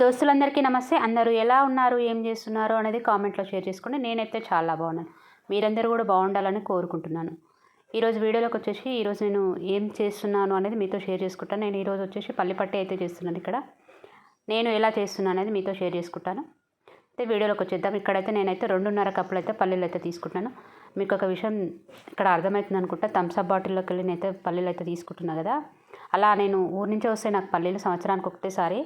దోస్తులందరికీ నమస్తే. అందరూ ఎలా ఉన్నారు? ఏం చేస్తున్నారు? అనేది కామెంట్లో షేర్ చేసుకోండి. నేనైతే చాలా బాగున్నాను. మీరందరూ కూడా బాగుండాలని కోరుకుంటున్నాను. ఈరోజు వీడియోలోకి వచ్చేసి ఈరోజు నేను ఏం చేస్తున్నాను అనేది మీతో షేర్ చేసుకుంటాను. నేను ఈరోజు వచ్చేసి పల్లిపట్టి అయితే చేస్తున్నాను ఇక్కడ. నేను ఎలా చేస్తున్నాను అనేది మీతో షేర్ చేసుకుంటాను. అయితే వీడియోలోకి వచ్చేద్దాం. ఇక్కడైతే నేనైతే రెండున్నర కప్పులు అయితే పల్లీలు అయితే తీసుకుంటున్నాను. మీకు ఒక విషయం ఇక్కడ అర్థమవుతుంది అనుకుంటా. థమ్స్అప్ బాటిల్లోకి వెళ్ళి నేనైతే పల్లీలు అయితే తీసుకుంటున్నాను కదా. అలా నేను ఊరి నుంచి వస్తే నాకు పల్లీలు సంవత్సరానికి ఒకటేసారి.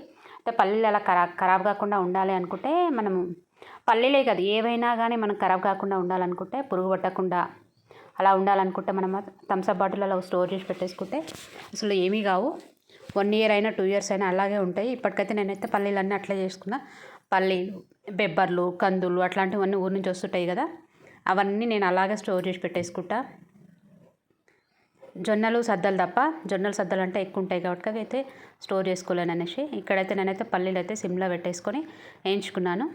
పల్లీలు అలా ఖరా ఖరాబ్ కాకుండా ఉండాలి అనుకుంటే మనం పల్లీలే కాదు ఏవైనా కానీ మనం ఖరాబ్ కాకుండా ఉండాలనుకుంటే పురుగు పట్టకుండా అలా ఉండాలనుకుంటే మనం థమ్స్అప్ బాటిల్లో స్టోర్ చేసి పెట్టేసుకుంటే అసలు ఏమీ కావు. వన్ ఇయర్ అయినా టూ ఇయర్స్ అయినా అలాగే ఉంటాయి. ఇప్పటికైతే నేనైతే పల్లీలు అన్నీ అట్లే చేసుకున్నా. పల్లీలు బెబ్బర్లు కందులు అట్లాంటివన్నీ ఊరి నుంచి వస్తుంటాయి కదా అవన్నీ నేను అలాగే స్టోర్ చేసి పెట్టేసుకుంటా. జొన్నలు సద్దలు తప్ప జొన్నలు సద్దలు అంటే ఎక్కువ ఉంటాయి కాబట్టి అవి అయితే స్టోర్ చేసుకోలేను అనేసి ఇక్కడైతే నేనైతే పల్లీలు అయితే సిమ్లో పెట్టేసుకొని వేయించుకున్నాను.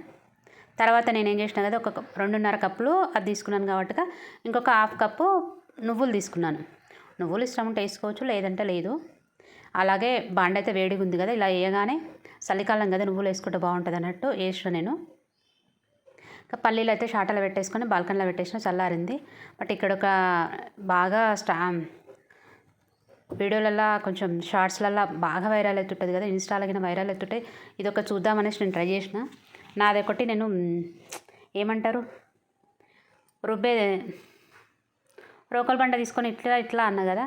తర్వాత నేను ఏం చేసిన కదా ఒక రెండున్నర కప్పులు అది తీసుకున్నాను కాబట్టి ఇంకొక హాఫ్ కప్పు నువ్వులు తీసుకున్నాను. నువ్వులు ఇష్టం ఉంటే వేసుకోవచ్చు లేదంటే లేదు. అలాగే బాండ అయితే వేడిగా ఉంది కదా ఇలా వేయగానే చలికాలం కదా నువ్వులు వేసుకుంటే బాగుంటుంది అన్నట్టు వేసిన నేను. ఇంకా పల్లీలు అయితే షాటలో పెట్టేసుకొని బాల్కనీలో పెట్టేసిన చల్లారింది. బట్ ఇక్కడ ఒక బాగా స్టా వీడియోలలో కొంచెం షార్ట్స్లలో బాగా వైరల్ అవుతుంటుంది కదా ఇన్స్టాలో కింద వైరల్ అవుతుంటే ఇది చూద్దామనేసి నేను ట్రై చేసిన. నాది ఒకటి నేను ఏమంటారు రుబ్బే రోకల్ బండ తీసుకొని ఇట్లా ఇట్లా అన్న కదా.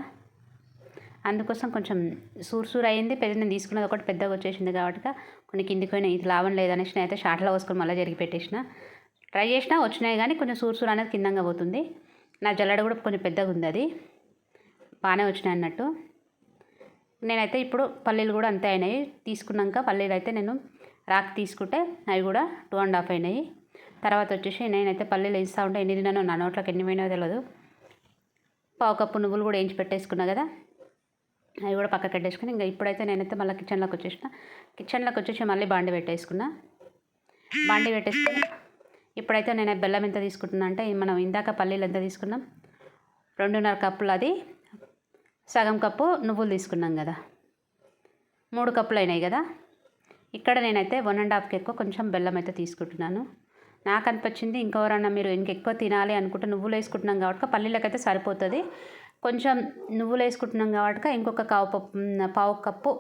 అందుకోసం కొంచెం సూర్సూర్ అయింది పెద్ద నేను తీసుకున్నది ఒకటి పెద్దగా వచ్చేసింది కాబట్టి కొన్ని కిందికి పోయినా ఇది లాభం లేదనేసి నేను అయితే షార్ట్లో పోసుకొని మళ్ళీ జరిగి పెట్టేసిన. ట్రై చేసినా వచ్చినాయి కానీ కొంచెం సూర్సూర్ సూర్ అనేది కిందంగా పోతుంది. నా జల్లడ కూడా కొంచెం పెద్దగా ఉంది అది. బాగానే వచ్చినాయి అన్నట్టు. నేనైతే ఇప్పుడు పల్లీలు కూడా అంతే అయినాయి. తీసుకున్నాక పల్లీలు అయితే నేను రాక్ తీసుకుంటే అవి కూడా టూ అండ్ హాఫ్ అయినాయి. తర్వాత వచ్చేసి నేనైతే పల్లీలు వేస్తూ ఉంటే ఎన్ని తిన్నానో నా నోట్లోకి ఎన్ని పోయినాయో తెలియదు పావు కప్పు నువ్వులు కూడా వేయించి పెట్టేసుకున్నా కదా. అవి కూడా పక్కకి పెట్టేసుకుని ఇంకా ఇప్పుడైతే నేనైతే మళ్ళీ కిచెన్లోకి వచ్చేసిన. కిచెన్లోకి వచ్చేసి మళ్ళీ బాండి పెట్టేసుకున్నా. బాండి పెట్టేసుకుని ఇప్పుడైతే నేను బెల్లం ఎంత తీసుకుంటున్నా అంటే మనం ఇందాక పల్లీలు ఎంత తీసుకున్నాం? రెండున్నర కప్పులు అది. సగం కప్పు నువ్వులు తీసుకున్నాం కదా. మూడు కప్పులు అయినాయి కదా. ఇక్కడ నేనైతే వన్ అండ్ హాఫ్కి ఎక్కువ కొంచెం బెల్లం అయితే తీసుకుంటున్నాను. నాకు అనిపించింది ఇంకెవరన్నా మీరు ఇంకెక్కువ తినాలి అనుకుంటే నువ్వులు వేసుకుంటున్నాం కాబట్టి పల్లీలకైతే సరిపోతుంది. కొంచెం నువ్వులు వేసుకుంటున్నాం కాబట్టి ఇంకొక కావు పప్పు పావు కప్పు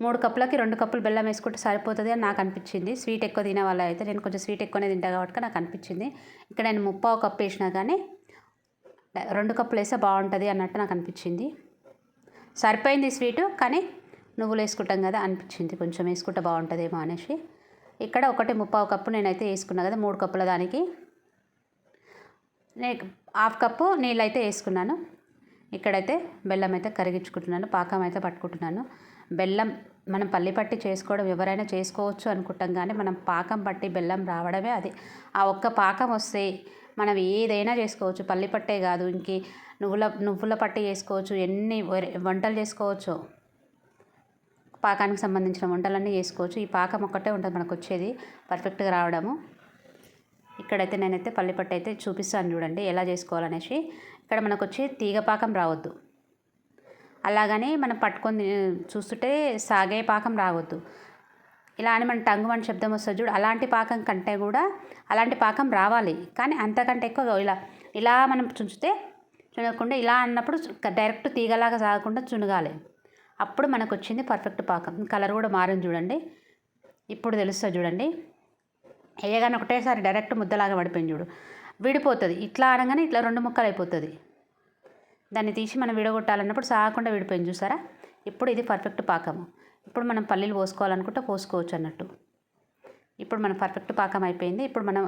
మూడు కప్పులకి రెండు కప్పులు బెల్లం వేసుకుంటే సరిపోతుంది అని నాకు అనిపించింది. స్వీట్ ఎక్కువ తినే వాళ్ళ అయితే నేను కొంచెం స్వీట్ ఎక్కువనే తింటా కాబట్టి నాకు అనిపించింది. ఇక్కడ నేను ముప్పావు కప్పు వేసినా కానీ రెండు కప్పులు వేస్తే బాగుంటుంది అన్నట్టు నాకు అనిపించింది. సరిపోయింది స్వీటు కానీ నువ్వులు వేసుకుంటాం కదా అనిపించింది. కొంచెం వేసుకుంటే బాగుంటుందేమో అనేసి. ఇక్కడ ఒకటి ముప్పావు కప్పు నేనైతే వేసుకున్నా కదా మూడు కప్పుల దానికి. నేను హాఫ్ కప్పు నీళ్ళు అయితే వేసుకున్నాను. ఇక్కడైతే బెల్లం అయితే కరిగించుకుంటున్నాను పాకం అయితే పట్టుకుంటున్నాను. బెల్లం మనం పల్లి పట్టి చేసుకోవడం ఎవరైనా చేసుకోవచ్చు అనుకుంటాం కానీ మనం పాకం పట్టి బెల్లం రావడమే అది. ఆ ఒక్క పాకం వస్తే మనం ఏదైనా చేసుకోవచ్చు. పల్లి పట్టే కాదు ఇంకే నువ్వుల నువ్వుల పట్టు చేసుకోవచ్చు. ఎన్ని వంటలు చేసుకోవచ్చు. పాకానికి సంబంధించిన వంటలన్నీ చేసుకోవచ్చు. ఈ పాకం ఒక్కటే ఉంటుంది మనకు వచ్చేది పర్ఫెక్ట్గా రావడము. ఇక్కడైతే నేనైతే పల్లిపట్టు అయితే చూపిస్తాను చూడండి ఎలా చేసుకోవాలనేసి. ఇక్కడ మనకు వచ్చి తీగ పాకం రావద్దు. అలాగని మనం పట్టుకొని చూస్తుంటే సాగే పాకం రావద్దు. ఇలా అని మన టంగు మన శబ్దం వస్తుంది చూడు అలాంటి పాకం కంటే కూడా అలాంటి పాకం రావాలి. కానీ అంతకంటే ఎక్కువ ఇలా ఇలా మనం చుంచితే చునగకుండా ఇలా అన్నప్పుడు డైరెక్ట్ తీగలాగా సాగకుండా చునగాలి. అప్పుడు మనకు వచ్చింది పర్ఫెక్ట్ పాకం. కలర్ కూడా మారింది చూడండి. ఇప్పుడు తెలుస్తుంది చూడండి. వేయగానే ఒకటేసారి డైరెక్ట్ ముద్దలాగా పడిపోయింది చూడు. విడిపోతుంది. ఇట్లా అనగానే ఇట్లా రెండు ముక్కలు అయిపోతుంది దాన్ని తీసి మనం విడగొట్టాలన్నప్పుడు సాగకుండా విడిపోయింది చూసారా? ఇప్పుడు ఇది పర్ఫెక్ట్ పాకము. ఇప్పుడు మనం పల్లీలు పోసుకోవాలనుకుంటే పోసుకోవచ్చు అన్నట్టు. ఇప్పుడు మన పర్ఫెక్ట్ పాకం అయిపోయింది. ఇప్పుడు మనం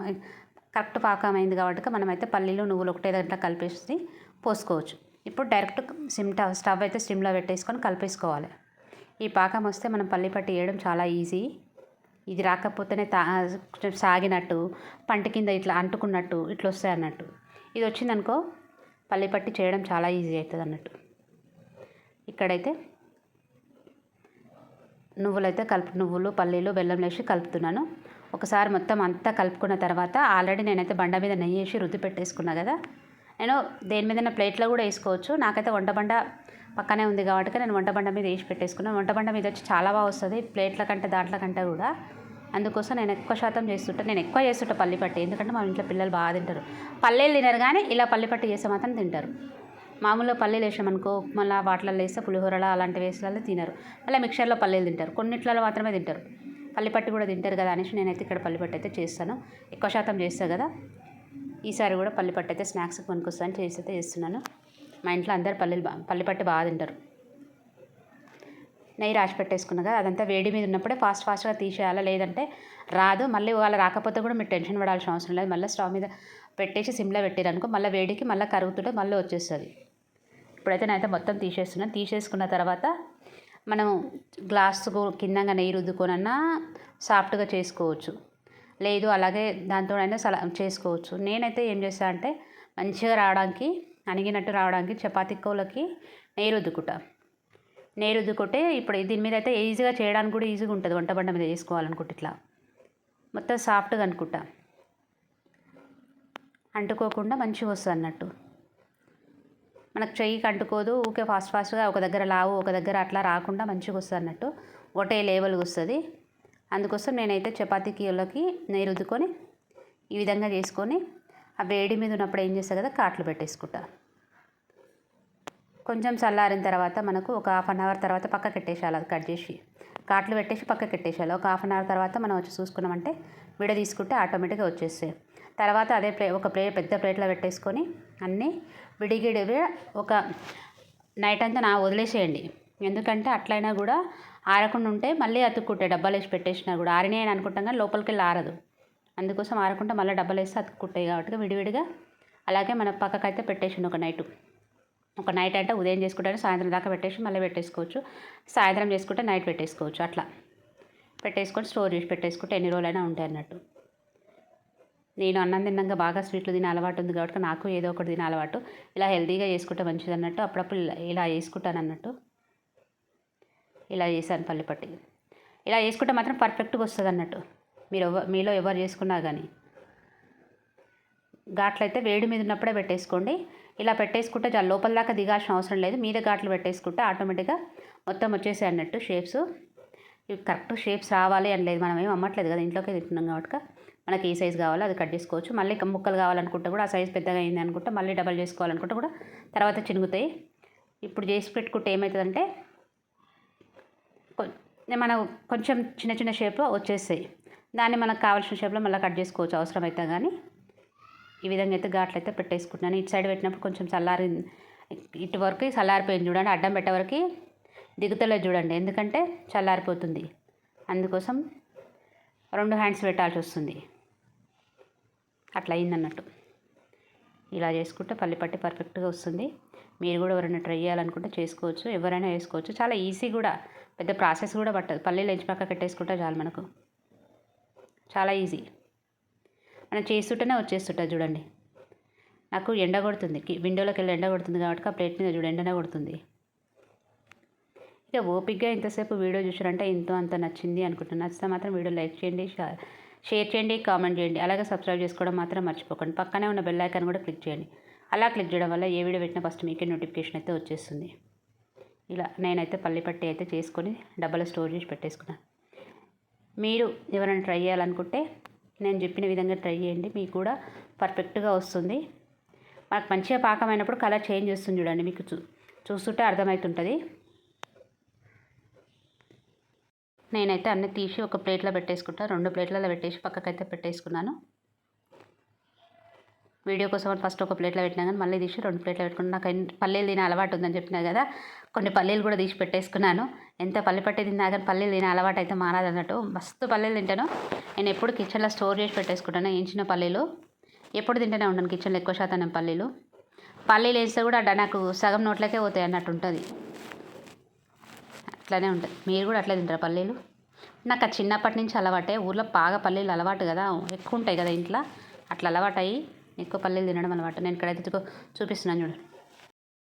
కరెక్ట్ పాకం అయింది కాబట్టి మనం అయితే పల్లీలు నువ్వులు ఒకటే దాంట్లో కలిపేసి పోసుకోవచ్చు. ఇప్పుడు డైరెక్ట్ సిమ్ స్టవ్ అయితే స్టిమ్లో పెట్టేసుకొని కలిపేసుకోవాలి. ఈ పాకం వస్తే మనం పల్లి పట్టి వేయడం చాలా ఈజీ ఇది రాకపోతేనే తా సాగినట్టు పంట కింద ఇట్లా అంటుకున్నట్టు ఇట్లా వస్తాయి అన్నట్టు. ఇది వచ్చిందనుకో పల్లి పట్టి చేయడం చాలా ఈజీ అవుతుంది అన్నట్టు. ఇక్కడైతే నువ్వులైతే కలుపు నువ్వులు పల్లీలు బెల్లం వేసి కలుపుతున్నాను. ఒకసారి మొత్తం అంతా కలుపుకున్న తర్వాత ఆల్రెడీ నేనైతే బండ మీద నెయ్యి వేసి రుద్ది పెట్టేసుకున్నా కదా. నేను దేని మీద ప్లేట్లో కూడా వేసుకోవచ్చు. నాకైతే వంట బండ పక్కనే ఉంది కాబట్టి నేను వంట బండ మీద వేసి పెట్టేసుకున్నాను వంట బండ మీద వచ్చి చాలా బాగా వస్తుంది ప్లేట్ల కంటే దాంట్ల కంటే కూడా. అందుకోసం నేను ఎక్కువ శాతం చేస్తుంటా. నేను ఎక్కువ చేస్తుంటా పల్లిపట్టి ఎందుకంటే మా ఇంట్లో పిల్లలు బాగా తింటారు. పల్లీలు తినరు కానీ ఇలా పల్లిపట్టి చేస్తే మాత్రం తింటారు. మామూలుగా పల్లీలు వేసామనుకో మళ్ళీ వాటిలలో వేస్తే పులిహోరలో అలాంటి వేసులలో తినరు. మళ్ళీ మిక్చర్లో పల్లీలు తింటారు. కొన్నిట్లలో మాత్రమే తింటారు. పల్లిపట్టి కూడా తింటారు కదా అనేసి నేనైతే ఇక్కడ పల్లిపట్టి అయితే చేస్తాను. ఎక్కువ శాతం చేస్తాను కదా. ఈసారి కూడా పల్లిపట్టి అయితే స్నాక్స్ పనికొస్తాను చేసి అయితే చేస్తున్నాను. మా ఇంట్లో అందరు పల్లీలు బా పల్లిపట్టి బాగా తింటారు. నెయ్యి రాసి పెట్టేసుకున్నా కదా అదంతా వేడి మీద ఉన్నప్పుడే ఫాస్ట్ ఫాస్ట్గా తీసేయాలా? లేదంటే రాదు. మళ్ళీ వాళ్ళు రాకపోతే కూడా మీరు టెన్షన్ పడాల్సిన అవసరం లేదు. మళ్ళీ స్టవ్ మీద పెట్టేసి సిమ్లో పెట్టారనుకో మళ్ళీ వేడికి మళ్ళీ కరుగుతుంటే మళ్ళీ వచ్చేస్తుంది. ఇప్పుడైతే నేనైతే మొత్తం తీసేస్తున్నాను తీసేసుకున్న తర్వాత మనం గ్లాస్ కిందంగా నెయ్యి రుద్దుకొనన్నా సాఫ్ట్గా చేసుకోవచ్చు. లేదు అలాగే దాంతోనైనా సలా చేసుకోవచ్చు. నేనైతే ఏం చేస్తా అంటే మంచిగా రావడానికి అణిగినట్టు రావడానికి చపాతీ కోలకి నెయ్యి రుద్దుకుంటా. నెయ్యి రుద్దుకుంటే ఇప్పుడు దీని మీద అయితే ఈజీగా చేయడానికి కూడా ఈజీగా ఉంటుంది. వంట బండ మీద చేసుకోవాలనుకుంటే ఇట్లా. మొత్తం సాఫ్ట్గా అనుకుంటా. అంటుకోకుండా మంచిగా వస్తుంది అన్నట్టు. మనకు చెయ్యికి అంటుకోదు ఊకే ఫాస్ట్ ఫాస్ట్గా ఒక దగ్గర లావు ఒక దగ్గర అట్లా రాకుండా మంచిగా వస్తుంది అన్నట్టు. ఒకటే లేవల్గా వస్తుంది. అందుకోసం నేనైతే చపాతీ కీలోకి నెయ్యి రుద్దుకొని ఈ విధంగా చేసుకొని ఆ వేడి మీద ఉన్నప్పుడు ఏం చేస్తా కదా కాట్లు పెట్టేసుకుంటా. కొంచెం చల్లారిన తర్వాత మనకు ఒక హాఫ్ అన్ అవర్ తర్వాత పక్కకి పెట్టేసేయాలి అది కట్ చేసి. కాట్లు పెట్టేసి పక్కకి పెట్టేసేయాలి. ఒక హాఫ్ అన్ అవర్ తర్వాత మనం వచ్చి చూసుకున్నామంటే విడ తీసుకుంటే ఆటోమేటిక్గా వచ్చేస్తాయి. తర్వాత అదే ప్లే ఒక ప్లే పెద్ద ప్లేట్లో పెట్టేసుకొని అన్నీ విడిగిడివి ఒక నైట్ అంతా నా వదిలేసేయండి. ఎందుకంటే అట్లయినా కూడా ఆరకుండా ఉంటే మళ్ళీ అతుక్కుంటాయి. డబ్బాలు వేసి పెట్టేసినా కూడా ఆరినాయి అని అనుకుంటాం కానీ లోపలికి వెళ్ళి ఆరదు. అందుకోసం ఆరకుండా మళ్ళీ డబ్బాలు వేసి అతుక్కుంటాయి కాబట్టి విడివిడిగా అలాగే మన పక్కకైతే పెట్టేసిండు ఒక నైట్. ఒక నైట్ అంటే ఉదయం చేసుకుంటే సాయంత్రం దాకా పెట్టేసి మళ్ళీ పెట్టేసుకోవచ్చు. సాయంత్రం చేసుకుంటే నైట్ పెట్టేసుకోవచ్చు. అట్లా. పెట్టేసుకొని స్టోర్ చేసి పెట్టేసుకుంటే ఎన్ని రోజులైనా ఉంటాయి అన్నట్టు. నేను అన్నం తిన్నాక బాగా స్వీట్లు తినే అలవాటు ఉంది కాబట్టి నాకు ఏదో ఒకటి తినే అలవాటు. ఇలా హెల్తీగా చేసుకుంటే మంచిది అన్నట్టు అప్పుడప్పుడు ఇలా ఇలా చేసుకుంటాను అన్నట్టు. ఇలా చేశాను పల్లిపట్టి. ఇలా చేసుకుంటే మాత్రం పర్ఫెక్ట్గా వస్తుంది అన్నట్టు. మీరు ఎవ మీలో ఎవరు చేసుకున్నా కానీ ఘాట్లయితే వేడి మీద ఉన్నప్పుడే పెట్టేసుకోండి. ఇలా పెట్టేసుకుంటే చాలా లోపల దాకా దిగాల్సిన అవసరం లేదు. మీద ఘాట్లు పెట్టేసుకుంటే ఆటోమేటిక్గా మొత్తం వచ్చేసాయి అన్నట్టు షేప్స్ ఇవి కరెక్ట్ షేప్స్ రావాలి అని లేదు. మనం ఏం అమ్మట్లేదు కదా ఇంట్లోకే తింటున్నాం కాబట్టి. మనకి ఏ సైజ్ కావాలో అది కట్ చేసుకోవచ్చు. మళ్ళీ ముక్కలు కావాలనుకుంటే కూడా ఆ సైజ్ పెద్దగా అయింది అనుకుంటే మళ్ళీ డబల్ చేసుకోవాలనుకుంటే కూడా తర్వాత చినుగుతాయి. ఇప్పుడు చేసి పెట్టుకుంటే ఏమవుతుందంటే మనం కొంచెం చిన్న చిన్న షేప్లో వచ్చేస్తాయి. దాన్ని మనకు కావాల్సిన షేప్లో మళ్ళీ కట్ చేసుకోవచ్చు అవసరమైతే కానీ ఈ విధంగా అయితే ఘాట్లు అయితే పెట్టేసుకుంటున్నాను. ఇటు సైడ్ పెట్టినప్పుడు కొంచెం చల్లారి ఇటు వరకు చల్లారిపోయింది చూడండి. అడ్డం పెట్టే వరకు దిగుతలేదు చూడండి. ఎందుకంటే చల్లారిపోతుంది. అందుకోసం రెండు హ్యాండ్స్ పెట్టాల్సి వస్తుంది. అట్లా అయిందన్నట్టు. ఇలా చేసుకుంటే పల్లి పట్టి పర్ఫెక్ట్గా వస్తుంది. మీరు కూడా ఎవరైనా ట్రై చేయాలనుకుంటే చేసుకోవచ్చు. ఎవరైనా వేసుకోవచ్చు చాలా ఈజీ కూడా. పెద్ద ప్రాసెస్ కూడా పట్టదు. పల్లీలు ఎంచి పక్క కట్టేసుకుంటే చాలు మనకు. చాలా ఈజీ. మనం చేస్తుంటేనే వచ్చేస్తుంటుంది చూడండి. నాకు ఎండ కొడుతుంది. విండోలోకి వెళ్ళి ఎండ కొడుతుంది కాబట్టి ఆ ప్లేట్ మీద చూడు ఎండనే కొడుతుంది. ఇక ఓపిక్గా ఇంతసేపు వీడియో చూసారంటే ఇంతో అంత నచ్చింది అనుకుంటున్నాను నచ్చితే మాత్రం వీడియో లైక్ చేయండి షేర్ చేయండి కామెంట్ చేయండి. అలాగే సబ్స్క్రైబ్ చేసుకోవడం మాత్రం మర్చిపోకండి. పక్కనే ఉన్న బెల్ ఐకాన్ కూడా క్లిక్ చేయండి. అలా క్లిక్ చేయడం వల్ల ఏ వీడియో పెట్టినా ఫస్ట్ మీకే నోటిఫికేషన్ అయితే వచ్చేస్తుంది. ఇలా నేనైతే పల్లి పట్టి అయితే చేసుకొని డబ్బాలో స్టోర్ చేసి పెట్టేసుకున్నాను మీరు ఎవరైనా ట్రై చేయాలనుకుంటే నేను చెప్పిన విధంగా ట్రై చేయండి. మీకు కూడా పర్ఫెక్ట్గా వస్తుంది. మనకు మంచిగా పాకమైనప్పుడు కలర్ చేంజ్ చేస్తుంది చూడండి. మీకు చూ చూస్తుంటే అర్థమవుతుంటుంది. నేనైతే అన్ని తీసి ఒక ప్లేట్లో పెట్టేసుకుంటా. రెండు ప్లేట్లలో పెట్టేసి పక్కకైతే పెట్టేసుకున్నాను. వీడియో కోసం ఫస్ట్ ఒక ప్లేట్లో పెట్టినా కానీ మళ్ళీ తీసి రెండు ప్లేట్లో పెట్టుకున్నాను నాకు పల్లీలు తినే అలవాటు ఉందని చెప్పినా కదా కొన్ని పల్లీలు కూడా తీసి పెట్టేసుకున్నాను. ఎంత పల్లి పట్టి తిన్నా కానీ పల్లీలు తినే అలవాటు అయితే మారదు అన్నట్టు. మస్తు పల్లీలు తింటాను. నేను ఎప్పుడు కిచెన్లో స్టోర్ చేసి పెట్టేసుకుంటాను ఏంచిన పల్లీలు. ఎప్పుడు తింటూనే ఉంటాను కిచెన్లో ఎక్కువ శాతం పల్లీలు. పల్లీలు వేస్తే కూడా నాకు సగం నోట్లకే పోతాయి అన్నట్టు ఉంటుంది. అట్లానే ఉంటుంది. మీరు కూడా అట్లే తింటారా పల్లీలు? నాకు ఆ చిన్నప్పటి నుంచి అలవాటే. ఊర్లో బాగా పల్లీలు అలవాటు కదా. ఎక్కువ ఉంటాయి కదా ఇంట్లో. అట్లా అలవాటు అయ్యి ఎక్కువ పల్లీలు తినడం అలవాటు. నేను ఇక్కడైతే చూపిస్తున్నాను చూడండి